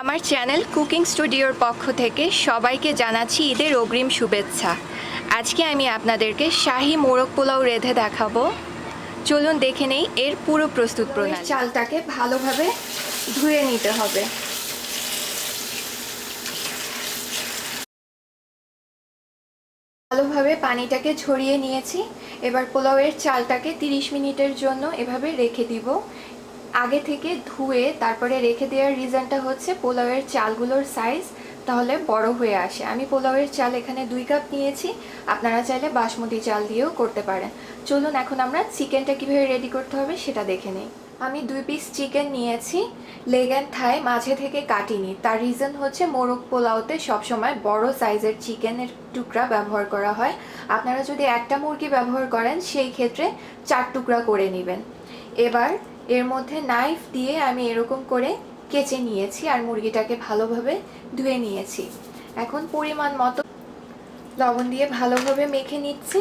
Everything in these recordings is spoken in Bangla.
আমার চ্যানেল কুকিং স্টুডিওর পক্ষ থেকে সবাইকে জানাচ্ছি ঈদের অগ্রিম শুভেচ্ছা। আজকে আমি আপনাদেরকে শাহি মোরগ পোলাও রেঁধে দেখাবো। চলুন দেখে নেই এর পুরো প্রস্তুত প্রণালী। চালটাকে ভালোভাবে ধুয়ে নিতে হবে। ভালোভাবে পানিটাকে ঝরিয়ে নিয়েছি। এবার পোলাওয়ের চালটাকে 30 মিনিটের জন্য এভাবে রেখে দিব। আগে থেকে ধুয়ে তারপরে রেখে দেওয়ার রিজনটা হচ্ছে পোলাওয়ের চালগুলোর সাইজ তাহলে বড় হয়ে আসে। আমি পোলাওয়ের চাল এখানে দুই কাপ নিয়েছি, আপনারা চাইলে বাসমতি চাল দিয়েও করতে পারেন। চলুন এখন আমরা চিকেনটা কীভাবে রেডি করতে হবে সেটা দেখে নিই। আমি দুই পিস চিকেন নিয়েছি লেগ অ্যান্ড থাই মাঝে থেকে কাটিনি। তার রিজন হচ্ছে মোরগ পোলাওতে সবসময় বড় সাইজের চিকেনের টুকরা ব্যবহার করা হয়। আপনারা যদি একটা মুরগি ব্যবহার করেন, সেই ক্ষেত্রে চার টুকরা করে নেবেন। এবার এর মধ্যে নাইফ দিয়ে আমি এরকম করে কেচে নিয়েছি আর মুরগিটাকে ভালোভাবে ধুয়ে নিয়েছি। এখন পরিমাণ মতো লবণ দিয়ে ভালোভাবে মেখে নিচ্ছি।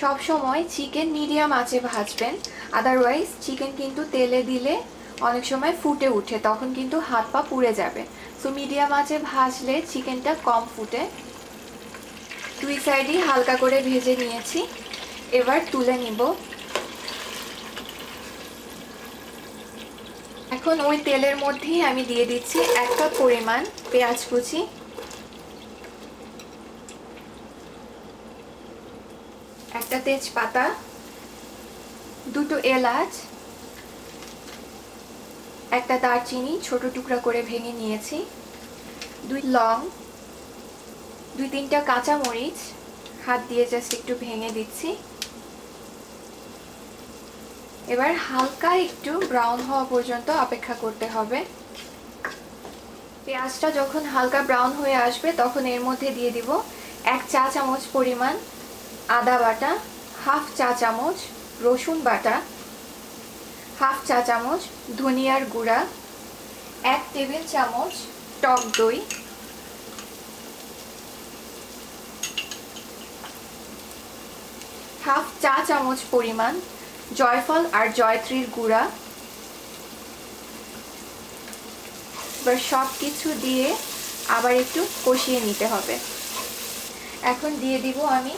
সব সময় চিকেন মিডিয়াম আঁচে ভাজবেন আদারওয়াইজ চিকেন কিন্তু তেলে দিলে অনেক সময় ফুটে উঠে, তখন কিন্তু হাত পা পুড়ে যাবে। সো মিডিয়াম আঁচে ভাজলে চিকেনটা কম ফুটে। দুই সাইডই হালকা করে ভেজে নিয়েছি। এবার তুলে নিব। এখন ওই তেলের মধ্যেই আমি দিয়ে দিচ্ছি এক কাপ পরিমাণ পেঁয়াজ কুচি। একটা তেজপাতা, দুটো এলাচ, একটা দারচিনি ছোট টুকরা করে ভেঙে নিয়েছি। দুই লং দুই তিনটা কাঁচা মরিচ হাত দিয়ে জাস্ট একটু ভেঙে দিচ্ছি। এবার হালকা একটু ব্রাউন হওয়া পর্যন্ত অপেক্ষা করতে হবে। পেঁয়াজটা যখন হালকা ব্রাউন হয়ে আসবে, তখন এর মধ্যে দিয়ে দিব এক চা চামচ পরিমাণ আদা বাটা, হাফ চা চামচ রসুন বাটা, হাফ চা চামচ ধনিয়ার গুঁড়া, এক টেবিল চামচ টক দই হাফ চা চামচ পরিমাণ জয়ফল আর জয়ত্রীর গুঁড়া এবার সব কিছু দিয়ে আবার একটু কষিয়ে নিতে হবে। এখন দিয়ে দিব আমি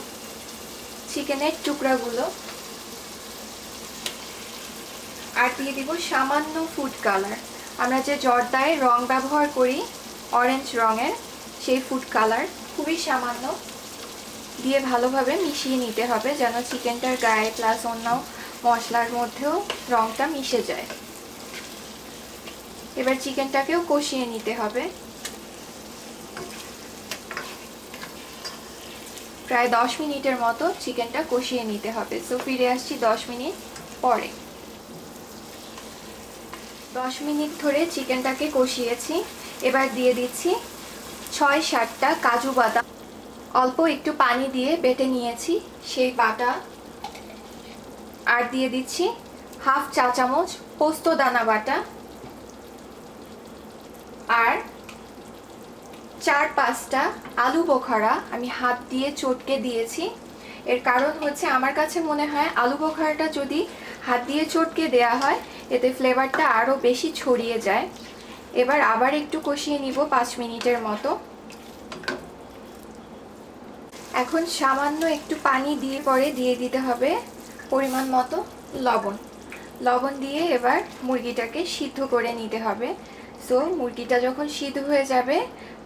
চিকেনের টুকরাগুলো। আর দিয়ে দিব সামান্য ফুড কালার আমরা যে জর্দায় রং ব্যবহার করি অরেঞ্জ রঙের, সেই ফুড কালার খুবই সামান্য। দিয়ে ভালোভাবে মিশিয়ে নিতে হবে যেন চিকেনটার গায়ে প্লাস অন্য মশলার মধ্যেও রংটা মিশে যায়। এবার চিকেনটাকেও কষিয়ে নিতে হবে। প্রায় দশ মিনিটের মতো চিকেনটা কষিয়ে নিতে হবে। সো ফিরে আসছি দশ মিনিট পরে। দশ মিনিট ধরে চিকেনটাকে কষিয়েছি। এবার দিয়ে দিচ্ছি ছয় সাতটা কাজু বাদাম। অল্প একটু পানি দিয়ে বেটে নিয়েছি। সেই বাটা আর দিয়ে দিচ্ছি হাফ চা চামচ পোস্ত দানা বাটা আর চার পাঁচটা আলু বোখারা আমি হাত দিয়ে চটকে দিয়েছি। এর কারণ হচ্ছে আমার কাছে মনে হয় আলু বোখারাটা যদি হাত দিয়ে চটকে দেয়া হয়, এতে ফ্লেভারটা আরও বেশি ছড়িয়ে যায়। এবার আবার একটু কষিয়ে নিব পাঁচ মিনিটের মতো। এখন সামান্য একটু পানি দিয়ে পরে দিয়ে দিতে হবে পরিমাণ মতো লবণ। লবণ দিয়ে এবার মুরগিটাকে সিদ্ধ করে নিতে হবে। সো মুরগিটা যখন সিদ্ধ হয়ে যাবে,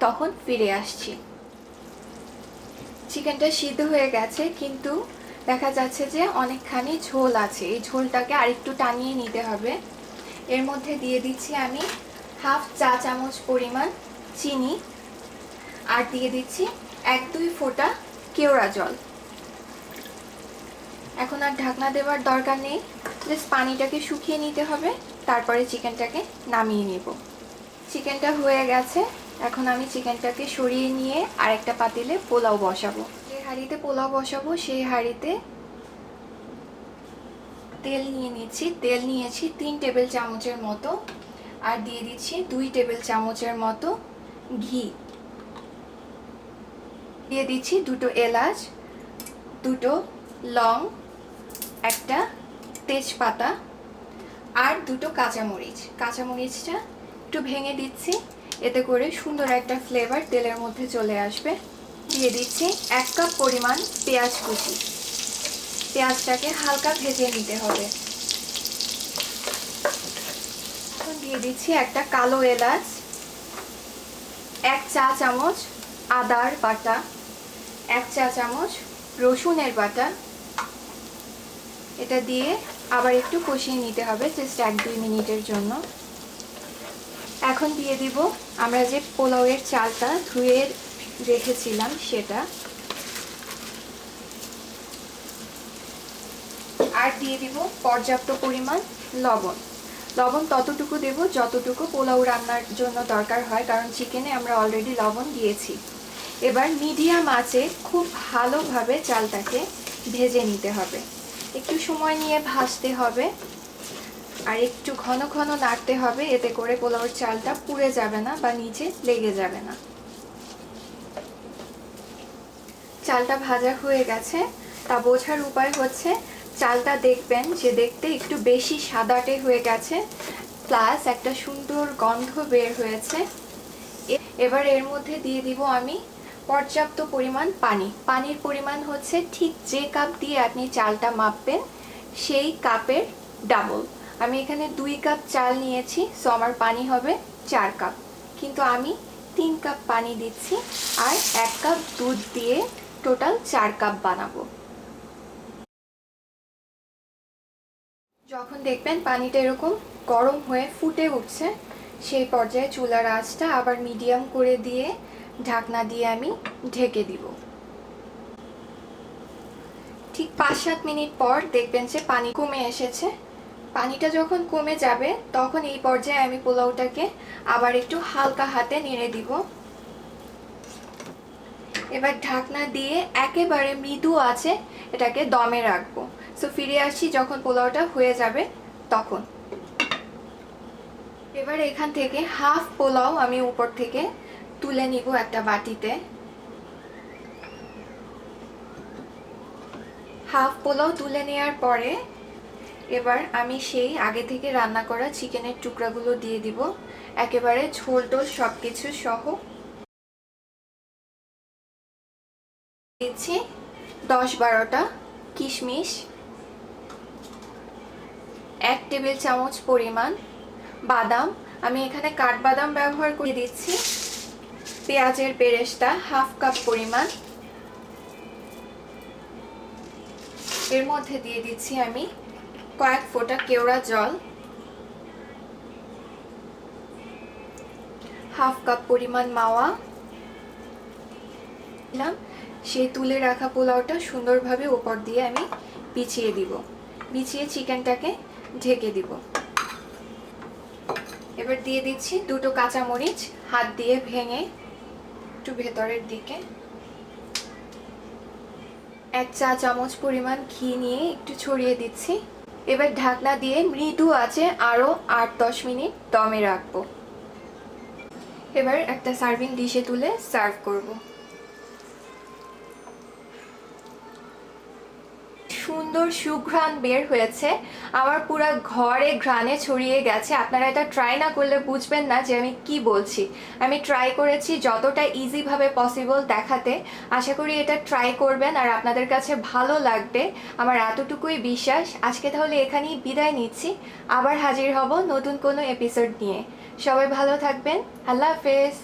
তখন ফিরে আসছি। চিকেনটা সিদ্ধ হয়ে গেছে, কিন্তু দেখা যাচ্ছে যে অনেকখানি ঝোল আছে। এই ঝোলটাকে আরেকটু টানিয়ে নিতে হবে। এর মধ্যে দিয়ে দিচ্ছি আমি হাফ চা চামচ পরিমাণ চিনি। আর দিয়ে দিচ্ছি এক দুই ফোঁটা কেওড়া জল এখন আর ঢাকনা দেওয়ার দরকার নেই। জাস্ট পানিটাকে শুকিয়ে নিতে হবে, তারপরে চিকেনটাকে নামিয়ে নেব। চিকেনটা হয়ে গেছে, এখন আমি চিকেনটাকে সরিয়ে নিয়ে আরেকটা পাতিলে পোলাও বসাবো। যে হাঁড়িতে পোলাও বসাবো, সেই হাঁড়িতে তেল নিয়ে নিচ্ছি তেল নিয়েছি তিন টেবিল চামচের মতো, আর দিয়ে দিচ্ছি দুই টেবিল চামচের মতো ঘি। দিয়ে দিচ্ছি দুটো এলাচ, দুটো লং, একটা তেজপাতা আর দুটো কাঁচামরিচ। কাঁচামরিচটা একটু ভেঙে দিচ্ছি, এতে করে সুন্দর একটা ফ্লেভার তেলের মধ্যে চলে আসবে। দিয়ে দিচ্ছি এক কাপ পরিমাণ পেঁয়াজ কুচি। পেঁয়াজটাকে হালকা ভেজে নিতে হবে। দিয়ে দিচ্ছি একটা কালো এলাচ, এক চা চামচ আদার বাটা। এক চা চামচ রসুনের বাটা। এটা দিয়ে আবার একটু কষিয়ে নিতে হবে জাস্ট এক দুই মিনিটের জন্য। এখন দিয়ে দিব আমরা যে পোলাওয়ের চালটা ধুয়ে রেখেছিলাম সেটা। আর দিয়ে দিব পর্যাপ্ত পরিমাণ লবণ। লবণ ততটুকু দেব যতটুকু পোলাও রান্নার জন্য দরকার হয়, কারণ চিকেনে আমরা অলরেডি লবণ দিয়েছি। এবার মিডিয়াম আঁচে খুব ভালোভাবে চালটাকে ভেজে নিতে হবে। একটু সময় নিয়ে ভাজতে হবে আর একটু ঘন ঘন নাড়তে হবে, এতে করে পোলাওর চালটা পুড়ে যাবে না বা নিচে লেগে যাবে না। চালটা ভাজা হয়ে গেছে। তা বোঝার উপায় হচ্ছে, চালটা দেখবেন যে দেখতে একটু বেশি সাদাটে হয়ে গেছে, প্লাস একটা সুন্দর গন্ধ বের হয়েছে। এবার এর মধ্যে দিয়ে দিব আমি পর্যাপ্ত পরিমাণ পানি। পানির পরিমাণ হচ্ছে ঠিক যে কাপ দিয়ে আপনি চালটা মাপবেন, সেই কাপের ডাবল। আমি এখানে দুই কাপ চাল নিয়েছি সো আমার পানি হবে চার কাপ। কিন্তু আমি তিন কাপ পানি দিচ্ছি আর এক কাপ দুধ দিয়ে টোটাল চার কাপ বানাবো। যখন দেখবেন পানিটা এরকম গরম হয়ে ফুটে উঠছে, সেই পর্যায়ে চুলার আঁচটা আবার মিডিয়াম করে দিয়ে ঢাকনা দিয়ে আমি ঢেকে দিব। ঠিক পাঁচ সাত মিনিট পর দেখবেন যে পানি কমে এসেছে। পানিটা যখন কমে যাবে, তখন এই পর্যায়ে আমি পোলাওটাকে আবার একটু হালকা হাতে নেড়ে দিব। এবার ঢাকনা দিয়ে একেবারে মৃদু আছে, এটাকে দমে রাখব। সো ফিরে আসি যখন পোলাওটা হয়ে যাবে, তখন। এবার এখান থেকে হাফ পোলাও আমি উপর থেকে তুলে নিব একটা বাটিতে। হাফ পোলাও তুলে নেওয়ার পরে এবার আমি সেই আগে থেকে রান্না করা চিকেনের টুকরাগুলো দিয়ে দিব। একেবারে ঝোল টোল সব কিছু সহ দিচ্ছি দশ বারোটা কিশমিশ, এক টেবিল চামচ পরিমাণ বাদাম। আমি এখানে কাঠবাদাম ব্যবহার করে দিচ্ছি। পেঁয়াজের বেরেস্তা হাফ কাপ পরিমাণ। এর মধ্যে দিয়ে দিচ্ছি আমি কয়েক ফোঁটা কেওড়া জল। হাফ কাপ পরিমাণ মাওয়া। দিলাম সেই তুলে রাখা পোলাওটা সুন্দরভাবে ওপর দিয়ে আমি বিছিয়ে দিব। বিছিয়ে চিকেনটাকে ঢেকে দিব। এবার দিয়ে দিচ্ছি দুটো কাঁচামরিচ হাত দিয়ে ভেঙে একটু ভেতরের দিকে। এক চা চামচ পরিমাণ ঘি নিয়ে একটু ছড়িয়ে দিচ্ছি। এবার ঢাকনা দিয়ে মৃদু আছে আরও আট দশ মিনিট দমে রাখব। এবার একটা সার্ভিং ডিশে তুলে সার্ভ করব। সুন্দর সুঘ্রাণ বের হয়েছে। আমার পুরো ঘরে ঘ্রাণে ছড়িয়ে গেছে। আপনারা এটা ট্রাই না করলে বুঝবেন না যে আমি কি বলছি। আমি ট্রাই করেছি যতটা ইজিভাবে পসিবল দেখাতে। আশা করি এটা ট্রাই করবেন আর আপনাদের কাছে ভালো লাগবে। আমার এতটুকুই বিশ্বাস। আজকে তাহলে এখানেই বিদায় নিচ্ছি। আবার হাজির হব নতুন কোনো এপিসোড নিয়ে। সবাই ভালো থাকবেন। আল্লাহ হাফেজ।